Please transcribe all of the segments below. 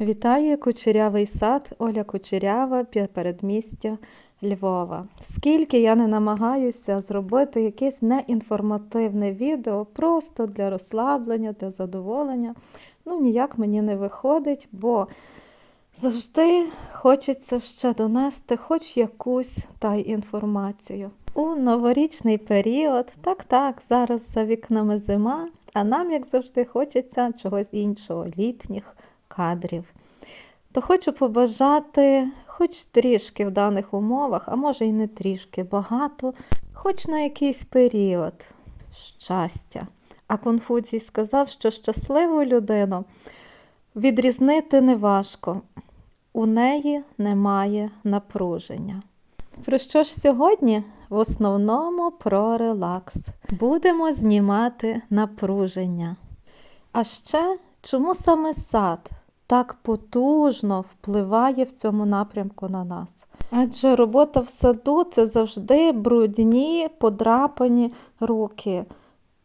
Вітаю кучерявий сад Оля Кучерява, передмістя Львова. Скільки я не намагаюся зробити якесь неінформативне відео просто для розслаблення, для задоволення, ну ніяк мені не виходить, бо завжди хочеться ще донести хоч якусь та й інформацію. У новорічний період, так так, зараз за вікнами зима, а нам, як завжди, хочеться чогось іншого, літніх кадрів. То хочу побажати хоч трішки в даних умовах, а може й не трішки багато, хоч на якийсь період щастя. А Конфуцій сказав, що щасливу людину відрізнити неважко. У неї немає напруження. Про що ж сьогодні? В основному про релакс. Будемо знімати напруження. А ще чому саме сад так потужно впливає в цьому напрямку на нас? Адже робота в саду це завжди брудні, подрапані руки.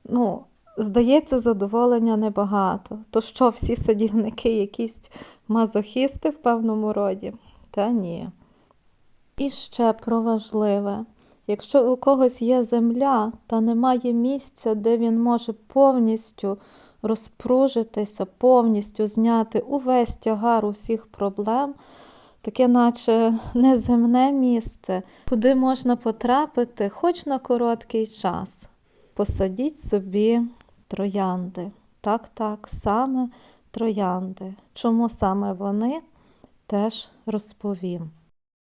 Ну, здається, задоволення небагато. То що, всі садівники якісь мазохісти в певному роді? Та ні. І ще про важливе. Якщо у когось є земля та немає місця, де він може повністю розпружитися, повністю зняти увесь тягар усіх проблем, таке, наче неземне місце, куди можна потрапити хоч на короткий час. Посадіть собі троянди. Так, так, саме троянди. Чому саме вони, теж розповім.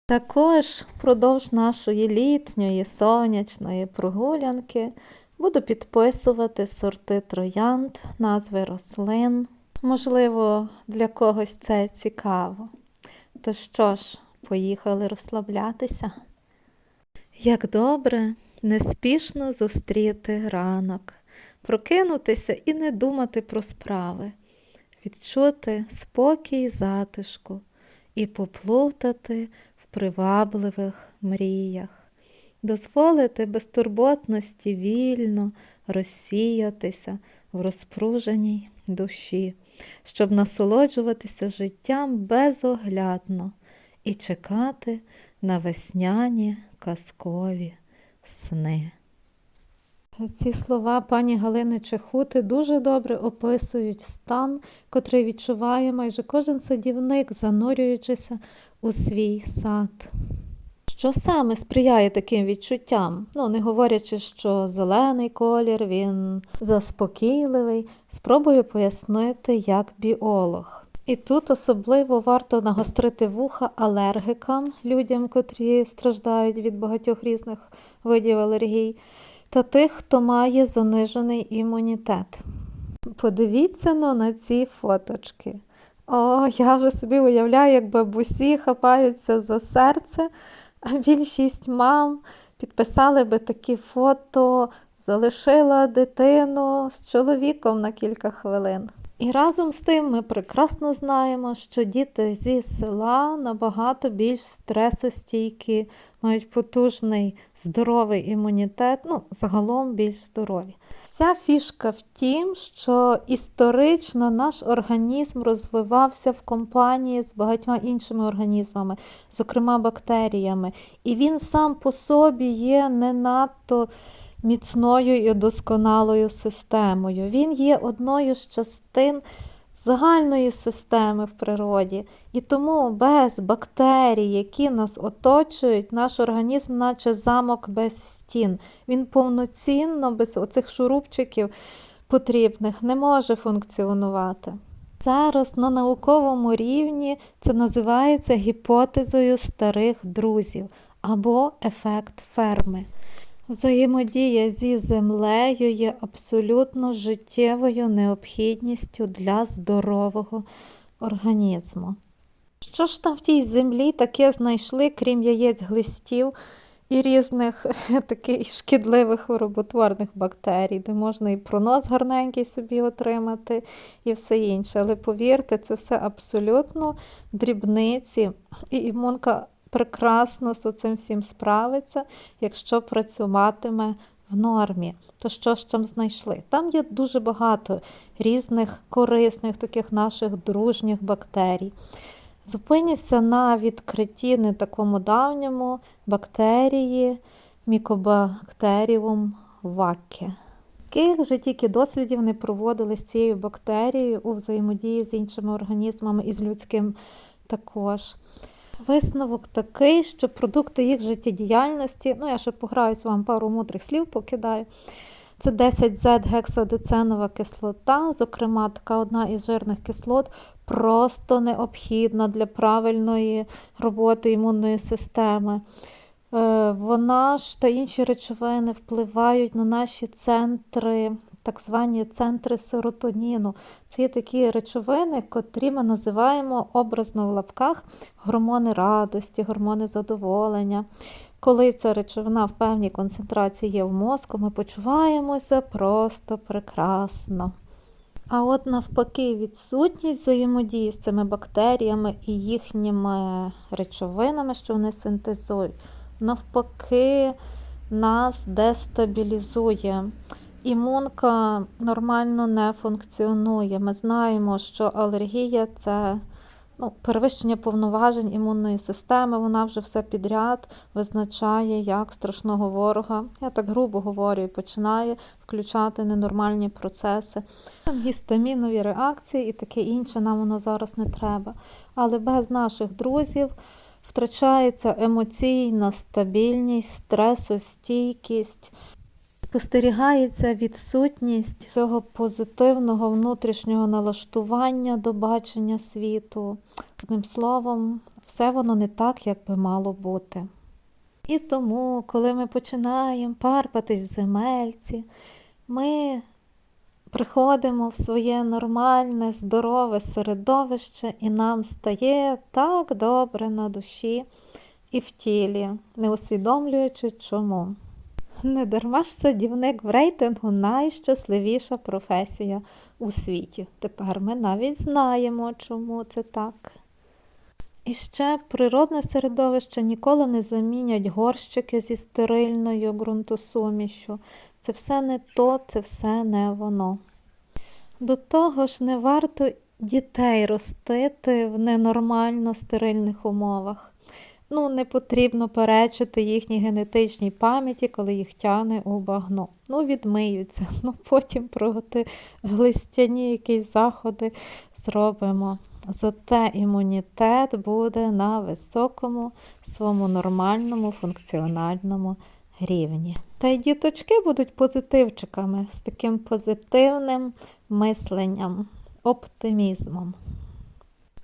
Також впродовж нашої літньої сонячної прогулянки буду підписувати сорти троянд, назви рослин. Можливо, для когось це цікаво. То що ж, поїхали розслаблятися? Як добре неспішно зустріти ранок, прокинутися і не думати про справи, відчути спокій й затишку і поплутати в привабливих мріях, дозволити безтурботності вільно розсіятися в розпруженій душі, щоб насолоджуватися життям безоглядно і чекати на весняні казкові сни. Ці слова пані Галини Чехути дуже добре описують стан, котрий відчуває майже кожен садівник, занурюючися у свій сад. Що саме сприяє таким відчуттям? Ну, не говорячи, що зелений колір, він заспокійливий, спробую пояснити як біолог. І тут особливо варто нагострити вуха алергикам, людям, котрі страждають від багатьох різних видів алергій, та тих, хто має занижений імунітет. Подивіться ну, на ці фоточки. О, я вже собі уявляю, як бабусі хапаються за серце, більшість мам підписали би такі фото, залишила дитину з чоловіком на кілька хвилин. І разом з тим ми прекрасно знаємо, що діти зі села набагато більш стресостійкі, мають потужний здоровий імунітет, ну, загалом більш здорові. Вся фішка в тім, що історично наш організм розвивався в компанії з багатьма іншими організмами, зокрема бактеріями, і він сам по собі є не надто міцною і досконалою системою. Він є одною з частин загальної системи в природі. І тому без бактерій, які нас оточують, наш організм, наче замок без стін. Він повноцінно, без оцих шурупчиків потрібних, не може функціонувати. Зараз на науковому рівні це називається гіпотезою старих друзів або ефект ферми. Взаємодія зі землею є абсолютно життєвою необхідністю для здорового організму. Що ж там в тій землі таке знайшли, крім яєць глистів і різних таких шкідливих хвороботворних бактерій, де можна і пронос гарненький собі отримати, і все інше. Але повірте, це все абсолютно дрібниці, і імунка прекрасно з цим всім справиться, якщо працюватиме в нормі. То що ж там знайшли? Там є дуже багато різних корисних, таких наших дружніх бактерій. Зупинюся на відкритті не такому давньому бактерії Mycobacterium vaccae. Яких вже тільки дослідів не проводили з цією бактерією у взаємодії з іншими організмами і з людським також. Висновок такий, що продукти їх життєдіяльності, ну я ще пограюсь вам пару мудрих слів покидаю. Це 10Z-гексадеценова кислота, зокрема, така одна із жирних кислот, просто необхідна для правильної роботи імунної системи. Е, Вона ж та інші речовини впливають на наші центри, так звані центри серотоніну. Це є такі речовини, котрі ми називаємо образно в лапках гормони радості, гормони задоволення. Коли ця речовина в певній концентрації є в мозку, ми почуваємося просто прекрасно. А от навпаки, відсутність взаємодії з цими бактеріями і їхніми речовинами, що вони синтезують, навпаки, нас дестабілізує. Імунка нормально не функціонує. Ми знаємо, що алергія це ну, перевищення повноважень імунної системи, вона вже все підряд визначає як страшного ворога. Я так грубо говорю, і починає включати ненормальні процеси. Гістамінові реакції і таке інше нам воно зараз не треба. Але без наших друзів втрачається емоційна стабільність, стресостійкість. Спостерігається відсутність цього позитивного внутрішнього налаштування до бачення світу. Одним словом, все воно не так, як би мало бути. І тому, коли ми починаємо парпатись в земельці, ми приходимо в своє нормальне, здорове середовище, і нам стає так добре на душі і в тілі, не усвідомлюючи чому. Не дарма ж садівник в рейтингу найщасливіша професія у світі. Тепер ми навіть знаємо, чому це так. І ще природне середовище ніколи не замінять горщики зі стерильною ґрунтосумішю. Це все не то, це все не воно. До того ж, не варто дітей ростити в ненормально стерильних умовах. Ну, не потрібно перечити їхній генетичній пам'яті, коли їх тяне у багно. Ну, відмиються, ну потім проти глистяні якісь заходи зробимо. Зате імунітет буде на високому своєму нормальному функціональному рівні. Та й діточки будуть позитивчиками з таким позитивним мисленням, оптимізмом.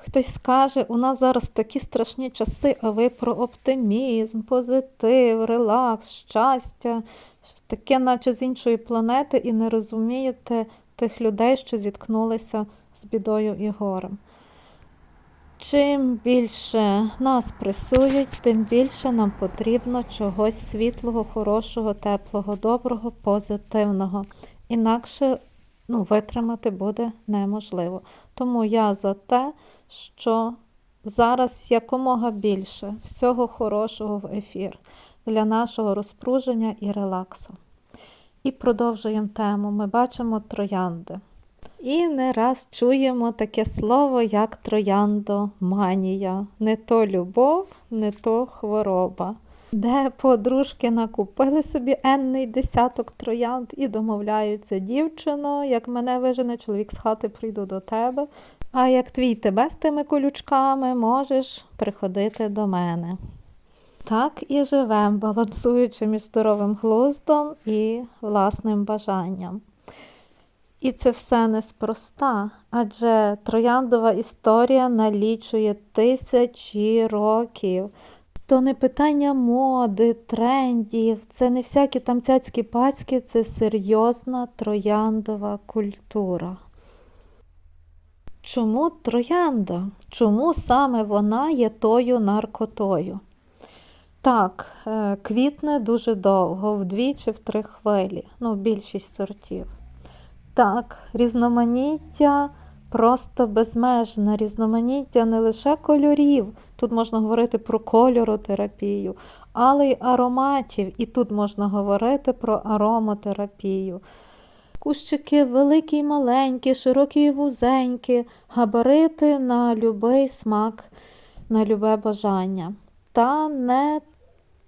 Хтось скаже, у нас зараз такі страшні часи, а ви про оптимізм, позитив, релакс, щастя, таке, наче з іншої планети, і не розумієте тих людей, що зіткнулися з бідою і горем. Чим більше нас пресують, тим більше нам потрібно чогось світлого, хорошого, теплого, доброго, позитивного. Інакше ну, витримати буде неможливо. Тому я за те, що зараз якомога більше всього хорошого в ефір для нашого розпруження і релаксу. І продовжуємо тему. Ми бачимо троянди. І не раз чуємо таке слово, як трояндоманія. Не то любов, не то хвороба. Де подружки накупили собі енний десяток троянд і домовляються, дівчино, як мене вижене, чоловік з хати прийду до тебе. А як твій тебе з тими колючками, можеш приходити до мене. Так і живем, балансуючи між здоровим глуздом і власним бажанням. І це все неспроста, адже трояндова історія налічує тисячі років. То не питання моди, трендів, це не всякі там цяцькі пацькі, це серйозна трояндова культура. Чому троянда? Чому саме вона є тою наркотою? Так, е, квітне дуже довго, вдві чи в три хвилі, ну, більшість сортів. Так, різноманіття просто безмежне, різноманіття не лише кольорів. Тут можна говорити про кольоротерапію, але й ароматів. І тут можна говорити про аромотерапію. Кущики великі й маленькі, широкі й вузенькі, габарити на любий смак, на любе бажання. Та не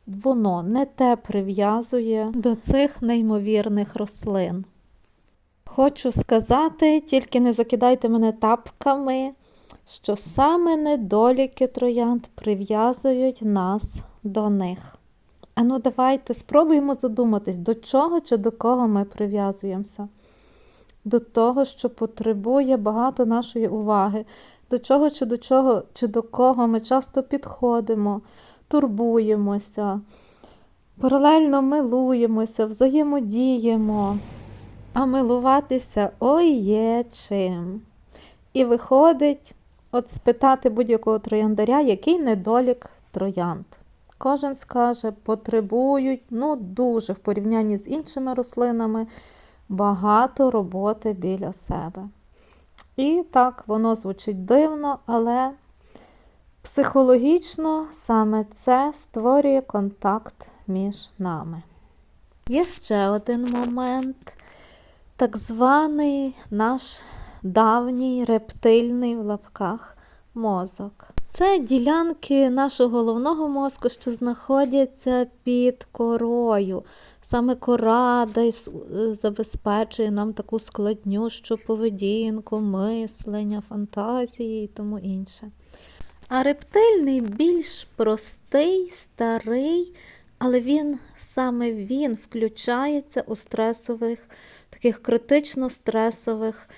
воно не те прив'язує до цих неймовірних рослин. Хочу сказати, тільки не закидайте мене тапками, що саме недоліки троянд прив'язують нас до них. А ну давайте спробуємо задуматись, до чого чи до кого ми прив'язуємося. До того, що потребує багато нашої уваги, до чого чи до чого, чи до кого ми часто підходимо, турбуємося, паралельно милуємося, взаємодіємо. А милуватися ой є чим. І виходить, от спитати будь-якого трояндаря, який недолік троянд. Кожен скаже, потребують, ну, дуже в порівнянні з іншими рослинами, багато роботи біля себе. І так, воно звучить дивно, але психологічно саме це створює контакт між нами. Є ще один момент, так званий наш давній рептильний в лапках мозок. Це ділянки нашого головного мозку, що знаходяться під корою. Саме кора е, забезпечує нам таку складнющу поведінку, мислення, фантазії і тому інше. А рептильний більш простий, старий, але він саме він включається у стресових, таких критично стресових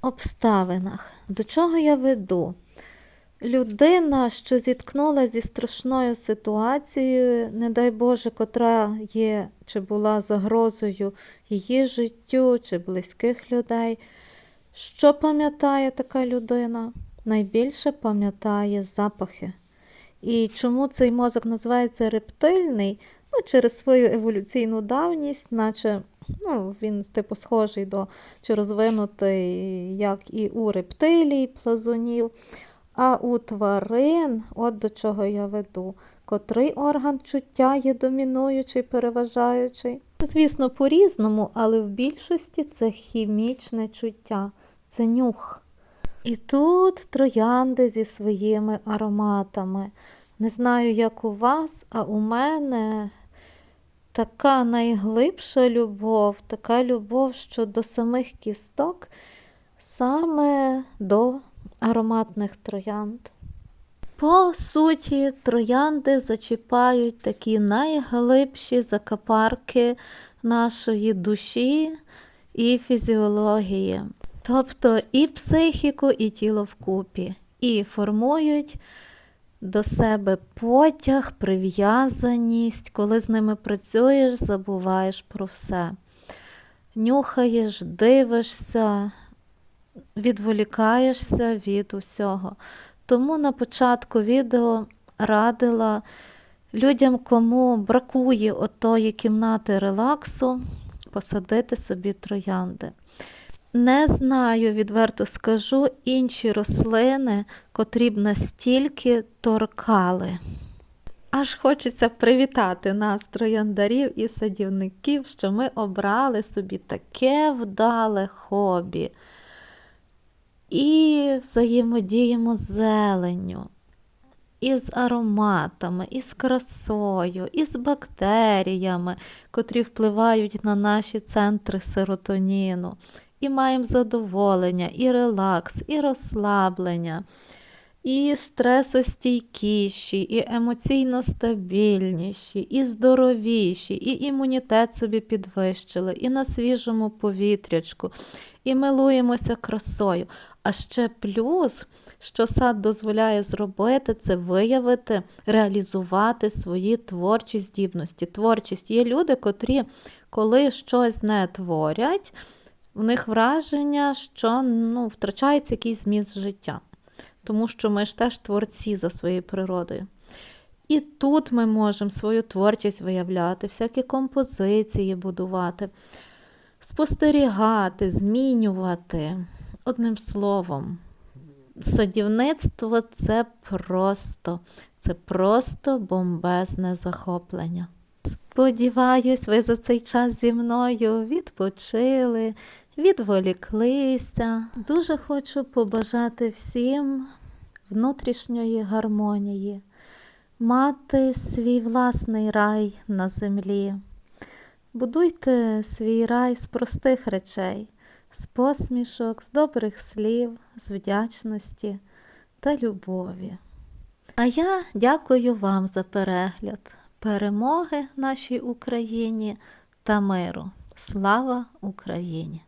обставинах. До чого я веду? Людина, що зіткнулася зі страшною ситуацією, не дай Боже, котра є чи була загрозою її життю чи близьких людей. Що пам'ятає така людина? Найбільше пам'ятає запахи. І чому цей мозок називається рептильний? Ну, через свою еволюційну давність, наче ну, він типу схожий до чи розвинутий, як і у рептилій, плазунів. А у тварин, от до чого я веду, котрий орган чуття є домінуючий, переважаючий. Звісно, по-різному, але в більшості це хімічне чуття, це нюх. І тут троянди зі своїми ароматами. Не знаю, як у вас, а у мене така найглибша любов, така любов, що до самих кісток, саме до ароматних троянд. По суті, троянди зачіпають такі найглибші закапарки нашої душі і фізіології, тобто і психіку, і тіло вкупі, і формують до себе потяг, прив'язаність, коли з ними працюєш, забуваєш про все. Нюхаєш, дивишся, відволікаєшся від усього. Тому на початку відео радила людям, кому бракує отої кімнати релаксу, посадити собі троянди. Не знаю, відверто скажу, інші рослини, котрі б настільки торкали. Аж хочеться привітати нас, трояндарів і садівників, що ми обрали собі таке вдале хобі. І взаємодіємо з зеленню, і з ароматами, і з красою, і з бактеріями, котрі впливають на наші центри серотоніну. І маємо задоволення, і релакс, і розслаблення, і стресостійкіші, і емоційно стабільніші, і здоровіші, і імунітет собі підвищили, і на свіжому повітрячку, і милуємося красою. А ще плюс, що сад дозволяє зробити, це виявити, реалізувати свої творчі здібності. Творчість є люди, котрі, коли щось не творять, в них враження, що ну, втрачається якийсь зміст життя. Тому що ми ж теж творці за своєю природою. І тут ми можемо свою творчість виявляти, всякі композиції будувати, спостерігати, змінювати. Одним словом, Садівництво це просто, це просто бомбезне захоплення. Сподіваюсь, ви за цей час зі мною відпочили, відволіклися. Дуже хочу побажати всім внутрішньої гармонії, мати свій власний рай на землі. Будуйте свій рай з простих речей, з посмішок, з добрих слів, з вдячності та любові. А я дякую вам за перегляд, перемоги нашій Україні та миру. Слава Україні!